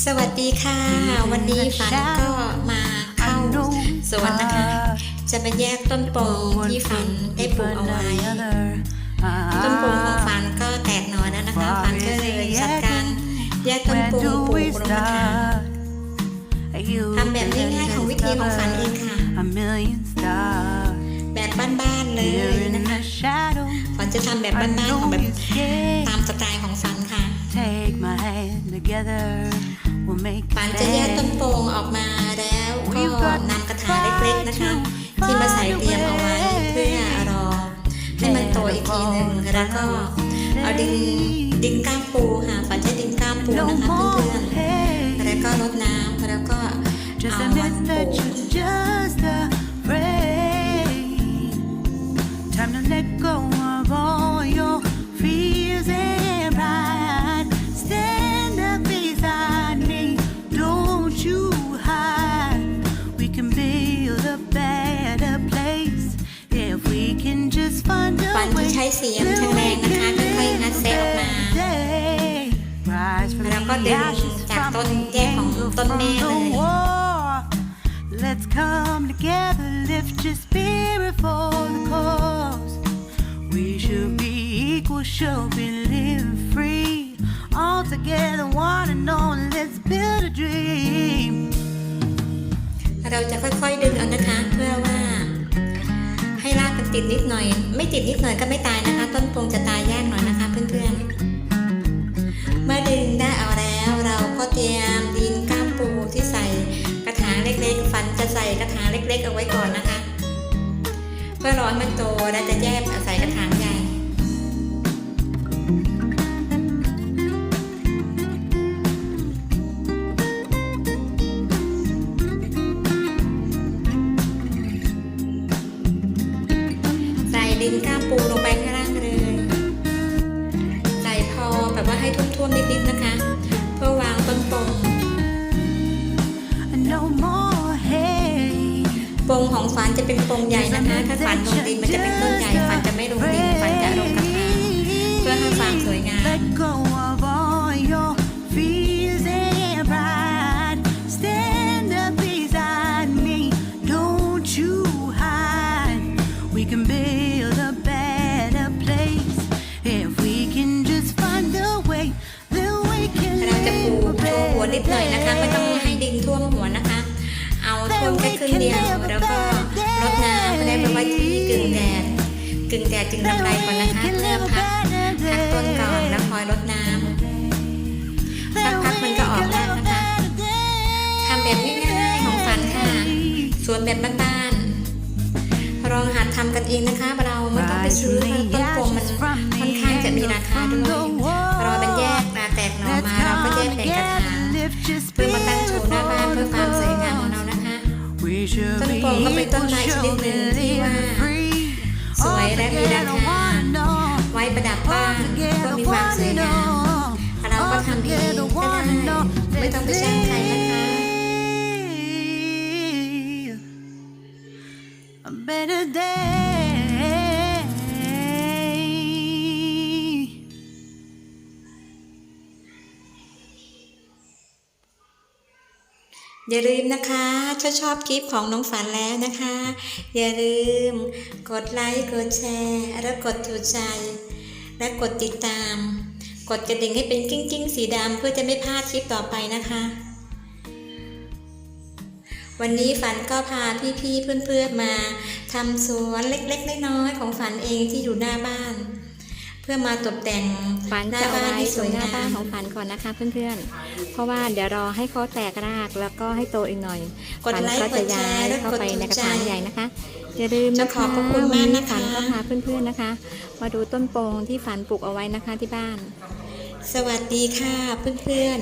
สวัสดีค่ะ วันนี้ฝันก็มาเข้าสวนนะคะ จะมาแยกต้นโปงที่ฝันได้ปลูกเอาไว้ ต้นโปงของฝันก็แตกหน่อแล้วนะคะฝันก็เลยจัดการแยกต้นโปงปลูกลงมาทำแบบง่ายๆของวิธีของฝันเองค่ะ A million stars แบบบ้านๆเลย here in นะคะ the shadow. ฝันจะทำแบบบ้านๆของแบบตามสไตล์ของฝันค่ะ Take my hand together. We'll make ฝันจะแยกต้นโปงออกมาแล้วก็นำกระถางเล็กๆนะคะ ที่มาใส่เตรียมเอาไว้เพื่อรอให้มันโตอีกทีหนึ่งแล้วก็เอาดินดินก้ามปูค่ะฝันใช้ดินก้ามปู no นะคะ more เพื่อนๆ hate. แล้วก็รดน้ำแล้วก็ Just เอา admit มันป that ลูก you're just afraid. Time to let ใช้เสียงแรงๆนะคะค่อยๆงัดแซะออกมา Rise from แล้วก็ the ดึง ashes จาก from ต้น the แยกของ anger ต้น from แม่เล the ย war. Let's come together, lift your spirit for the cause. We should be equal, should be living free. All together, one and all, let's build a dream. เราจะค่อยๆดึงเอา ติดนิดหน่อย ไม่ติดนิดหน่อยก็ไม่ตายนะคะ ต้นโปงจะตายยากหน่อยนะคะเพื่อนๆ เมื่อดึงได้เอาแล้วเราก็เตรียมดินก้ามปูที่ใส่กระถางเล็กๆ ฟันจะใส่กระถางเล็ก ๆ เอาไว้ก่อนนะคะ เพื่อรอให้มันโตแล้วจะแยกใส่กระถางใหญ่ นก้ามปูลงไปข้างล่างเลย ใส่พอแบบว่าให้ท่วมๆนิดๆนะคะ เพื่อวางต้นโปง No more hate. โปงของฝันจะเป็นโปงใหญ่นะคะ ถ้าฝันลงดินมันจะเป็นต้นใหญ่ฝันจะไม่ลงดินฝันจะลงกระถางเพื่อให้ความสวยงาม หัวนิดหน่อยนะคะ ไม่ต้องให้ดินท่วมหัวนะคะ เอาท่วมแค่ครึ่งเดียวแล้วก็รดน้ำได้ไปไว้ที่กึ่งแดดกึ่งแดดจึงลำไรก่อนนะคะเพื่อพักพักต้นก่อนแล้วคอยรดน้ำสักพักมันก็ออกแล้วนะคะทำแบบง่ายๆของฝันค่ะสวนแบบบ้านลองหัดทำกันเองนะคะ เราไม่ต้องไปซื้อต้นโปงมันค่อนข้างจะมีราคาด้วย ต้นโพก็เป็นต้นไม้ชนิดหนึ่งที่ว่า สวยและมีราคาไว้ประดับบ้านก็มีความสวยงามเราก็ทำเองก็ได้ไม่ต้องไปจ้างใครนะคะ better day อย่าลืมนะคะ ถ้าชอบคลิปของน้องฝันแล้วนะคะ อย่าลืม กดไลค์กดแชร์และกดถูกใจ และกดติดตาม กดกระดิ่งให้เป็นกิ้งกิ้งสีดำเพื่อจะไม่พลาดคลิปต่อไปนะคะ วันนี้ฝันก็พาพี่ๆเพื่อนๆมาทำสวนเล็กๆน้อยๆของฝันเองที่อยู่หน้าบ้าน เพื่อมาตกแต่งฝันหน้าจะเอาบ้านไว้ที่สตรวยงหน้างาบ้านมของฝันก่อนนะคะเพื่อนๆ เพราะว่าเดี๋ยวรอให้เขาแตกรากแล้วก็ให้โตอีกหน่อยกดฝันไลค์ก็กจะดแชย้าร์ยและเข้ากดไปในถูกกระใจถางใหญ่นะคะอย่าลืมจะนะขอคะบพระคุณวันมากนี้นะคะฝันก็พาเพื่อนๆนะคะ มาดูต้นโปงที่ฝันปลูกเอาไว้นะคะที่บ้าน สวัสดีค่ะเพื่อน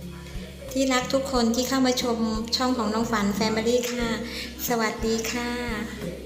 ๆที่รักทุกคนที่เข้ามาชมช่องของน้องฝันแฟมิลี่ค่ะ สวัสดีค่ะ